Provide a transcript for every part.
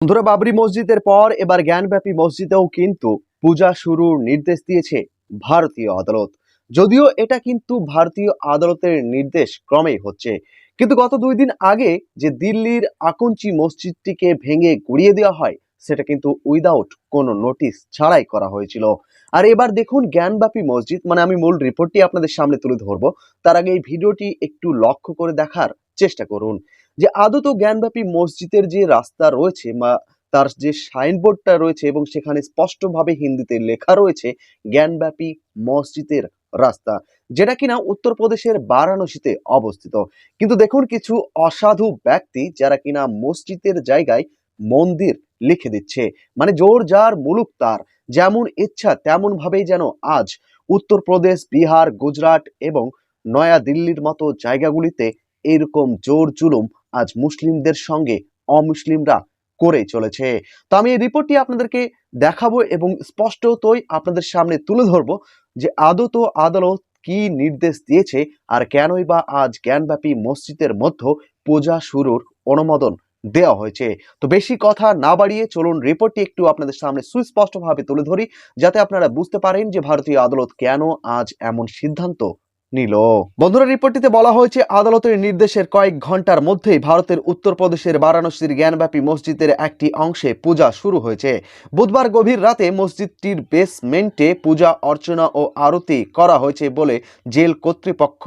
বন্ধুরা বাবরি মসজিদের পর এবার জ্ঞানব্যাপী মসজিদেও কিন্তু পূজা শুরুর নির্দেশ দিয়েছে ভারতীয় আদালত। যদিও এটা কিন্তু ভারতীয় আদালতের নির্দেশ ক্রমেই হচ্ছে। কিন্তু গত দুই দিন আগে যে দিল্লির আকঞ্চি মসজিদটিকে ভেঙে গুড়িয়ে দেওয়া হয়, সেটা কিন্তু উইদাউট কোনো নোটিশ ছাড়াই করা হয়েছিল। আর এবার দেখুন জ্ঞানব্যাপী মসজিদ মানে আমি মূল রিপোর্টটি আপনাদের সামনে তুলে ধরবো। তার আগে এই ভিডিওটি একটু লক্ষ্য করে দেখার চেষ্টা করুন। যে আদত জ্ঞানব্যাপী মসজিদের যে রাস্তা রয়েছে বা তার যে সাইনবোর্ডটা রয়েছে এবং সেখানে স্পষ্টভাবে হিন্দিতে লেখা রয়েছে জ্ঞানব্যাপী মসজিদের রাস্তা, যেটা কিনা উত্তরপ্রদেশের বারাণসীতে অবস্থিত। কিন্তু দেখুন কিছু অসাধু ব্যক্তি যারা কিনা মসজিদের জায়গায় মন্দির লিখে দিচ্ছে মানে জোর যার মুলুক তার, যেমন ইচ্ছা তেমন ভাবেই যেন আজ উত্তরপ্রদেশ, বিহার, গুজরাট এবং নয়া দিল্লির মতো জায়গাগুলিতে এরকম জোর জুলুম আজ মুসলিমদের সঙ্গে অমুসলিমরা করে চলেছে। তো আমি এই রিপোর্টটি আপনাদেরকে দেখাবো এবং স্পষ্টতই আপনাদের সামনে তুলে ধরবো যে আদত আদালত কি নির্দেশ দিয়েছে আর কেনই বা আজ জ্ঞানব্যাপী মসজিদের মধ্যে পূজা শুরুর অনুমোদন দেওয়া হয়েছে। তো বেশি কথা না বাড়িয়ে চলুন রিপোর্টটি একটু আপনাদের সামনে সুস্পষ্টভাবে তুলে ধরি, যাতে আপনারা বুঝতে পারেন যে ভারতীয় আদালত কেন আজ এমন সিদ্ধান্ত নিল। বন্ধুরা রিপোর্টটিতে বলা হয়েছে, আদালতের নির্দেশের কয়েক ঘণ্টার মধ্যেই ভারতের উত্তরপ্রদেশের বারাণসীর জ্ঞানব্যাপী মসজিদের একটি অংশে পূজা শুরু হয়েছে। বুধবার গভীর রাতে মসজিদটির বেসমেন্টে পূজা, অর্চনা ও আরতি করা হয়েছে বলে জেল কর্তৃপক্ষ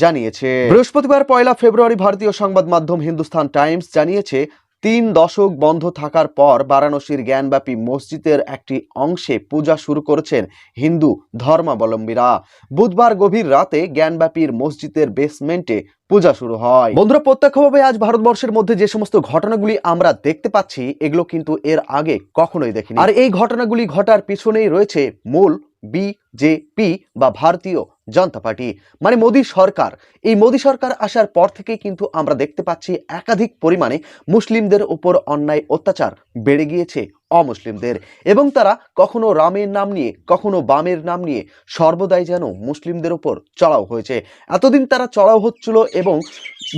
জানিয়েছে। বৃহস্পতিবার পয়লা ফেব্রুয়ারি ভারতীয় সংবাদ মাধ্যম হিন্দুস্তান টাইমস জানিয়েছে তিন দশক বন্ধ থাকার পর বারাণসীর জ্ঞানব্যাপী মসজিদের একটি অংশে পূজা শুরু করেছেন হিন্দু ধর্মাবলম্বীরা। বুধবার গভীর রাতে জ্ঞানব্যাপীর মসজিদের বেসমেন্টে পূজা শুরু হয়। বন্ধুরা, প্রত্যক্ষভাবে আজ ভারতবর্ষের মধ্যে যে সমস্ত ঘটনাগুলি আমরা দেখতে পাচ্ছি, এগুলো কিন্তু এর আগে কখনোই দেখিনি। আর এই ঘটনাগুলি ঘটার পিছনেই রয়েছে মূল বিজেপি বা ভারতীয় জনতা পার্টি। মানে মোদী সরকার। এই মোদী সরকার আসার পর থেকেই কিন্তু আমরা দেখতে পাচ্ছি একাধিক পরিমাণে মুসলিমদের উপর অন্যায় অত্যাচার বেড়ে গিয়েছে। অমুসলিমদের। এবং তারা কখনো রামের নাম নিয়ে, কখনো বামের নাম নিয়ে সর্বদাই যেন মুসলিমদের ওপর চড়াও হয়েছে। এতদিন তারা চড়াও হচ্ছিল এবং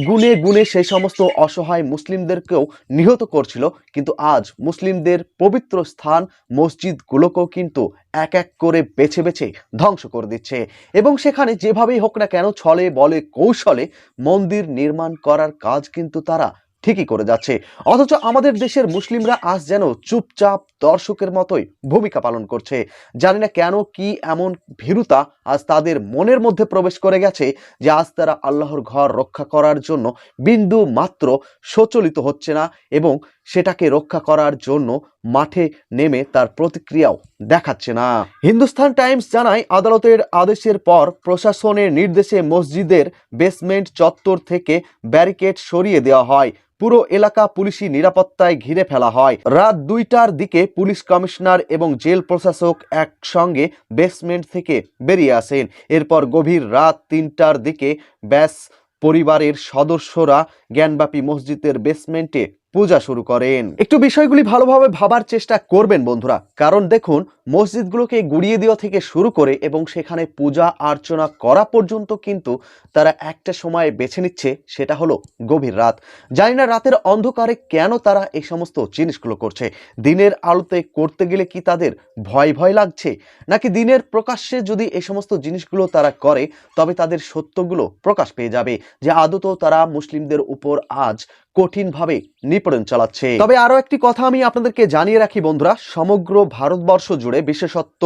গুনে গুনে সেই সমস্ত অসহায় মুসলিমদেরকেও নিহত করছিল, কিন্তু আজ মুসলিমদের পবিত্র স্থান মসজিদগুলোকেও কিন্তু এক এক করে বেছে বেছে ধ্বংস করে দিচ্ছে। এবং সেখানে যেভাবেই হোক না কেন ছলে বলে কৌশলে মন্দির নির্মাণ করার কাজ কিন্তু তারা ঠিকই করে যাচ্ছে। অথচ আমাদের দেশের মুসলিমরা আজ যেন চুপচাপ দর্শকের মতোই ভূমিকা পালন করছে। জানি না কেন কি এমন ভীরুতা আজ তাদের মনের মধ্যে প্রবেশ করে গেছে যে আজ তারা আল্লাহর ঘর রক্ষা করার জন্য বিন্দু মাত্র সচলিত হচ্ছে না এবং সেটাকে রক্ষা করার জন্য মাঠে নেমে তার প্রতিক্রিয়াও দেখাচ্ছে না। হিন্দুস্তান টাইমস জানায়, আদালতের আদেশের পর প্রশাসনের নির্দেশে মসজিদের বেসমেন্ট চত্বর থেকে ব্যারিকেড সরিয়ে দেওয়া হয়। পুরো এলাকা পুলিশি নিরাপত্তায় ঘিরে ফেলা হয়। রাত দুইটার দিকে পুলিশ কমিশনার এবং জেল প্রশাসক একসঙ্গে বেসমেন্ট থেকে বেরিয়ে আসেন। এরপর গভীর রাত তিনটার দিকে ব্যাস পরিবারের সদস্যরা জ্ঞানব্যাপী মসজিদের বেসমেন্টে পূজা শুরু করেন। একটু বিষয়গুলি ভালোভাবে ভাবার চেষ্টা করবেন বন্ধুরা। কারণ দেখুন, মসজিদগুলোকে গুড়িয়ে দেওয়া থেকে শুরু করে এবং সেখানে পূজা অর্চনা করা পর্যন্ত কিন্তু তারা একটা সময় বেছে নিচ্ছে, সেটা হলো গভীর রাত। জানি না রাতের অন্ধকারে কেন তারা এই সমস্ত জিনিসগুলো করছে। দিনের আলোতে করতে গেলে কি তাদের ভয় ভয় লাগছে? নাকি দিনের প্রকাশ্যে যদি এই সমস্ত জিনিসগুলো তারা করে, তবে তাদের সত্যগুলো প্রকাশ পেয়ে যাবে? যে আদত তারা মুসলিমদের উপর আজ কঠিনভাবে নিপীড়ন চালাচ্ছে। তবে আরও একটি কথা আমি আপনাদেরকে জানিয়ে রাখি বন্ধুরা সমগ্র ভারতবর্ষ জুড়ে বিশেষত্ব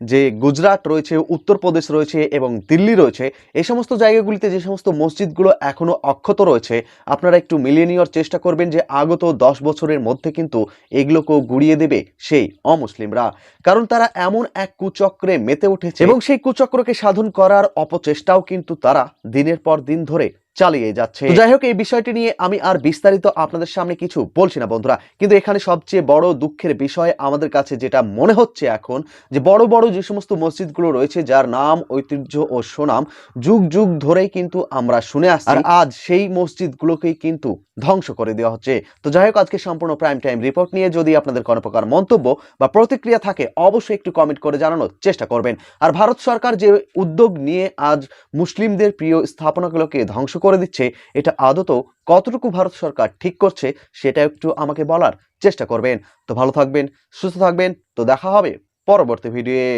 যে গুজরাট রয়েছে উত্তরপ্রদেশ রয়েছে এবং দিল্লি রয়েছে এই সমস্ত জায়গাগুলিতে যে সমস্ত মসজিদগুলো এখনও অক্ষত রয়েছে আপনারা একটু মিলিয়ে নেওয়ার চেষ্টা করবেন যে আগত দশ বছরের মধ্যে কিন্তু এগুলোকেও গুড়িয়ে দেবে সেই অমুসলিমরা। কারণ তারা এমন এক কুচক্রে মেতে উঠেছে এবং সেই কুচক্রকে সাধন করার অপচেষ্টাও কিন্তু তারা দিনের পর দিন ধরে চালিয়ে যাচ্ছে। যাই হোক এই বিষয়টি নিয়ে আমি আর বিস্তারিত আপনাদের সামনে কিছু বলছি না বন্ধুরা। কিন্তু এখানে সবচেয়ে বড় দুঃখের বিষয় আমাদের কাছে যেটা মনে হচ্ছে এখন যে বড় বড় যে সমস্ত মসজিদগুলো রয়েছে যার নাম ঐতিহ্য ও সুনাম যুগ যুগ ধরেই কিন্তু আমরা শুনে আসছি। আর আজ সেই মসজিদগুলোকেই কিন্তু ধ্বংস করে দেওয়া হচ্ছে। তো যাই হোক আজকে সম্পূর্ণ প্রাইম টাইম রিপোর্ট নিয়ে যদি আপনাদের কোনো প্রকার মন্তব্য বা প্রতিক্রিয়া থাকে অবশ্যই একটু কমেন্ট করে জানানোর চেষ্টা করবেন। আর ভারত সরকার যে উদ্যোগ নিয়ে আজ মুসলিমদের প্রিয় স্থাপনাগুলোকে ধ্বংস করে দিচ্ছে, এটা আদত কতটুকু ভারত সরকার ঠিক করছে সেটা একটু আমাকে বলার চেষ্টা করবেন। তো ভালো থাকবেন, সুস্থ থাকবেন, তো দেখা হবে পরবর্তী ভিডিওয়ে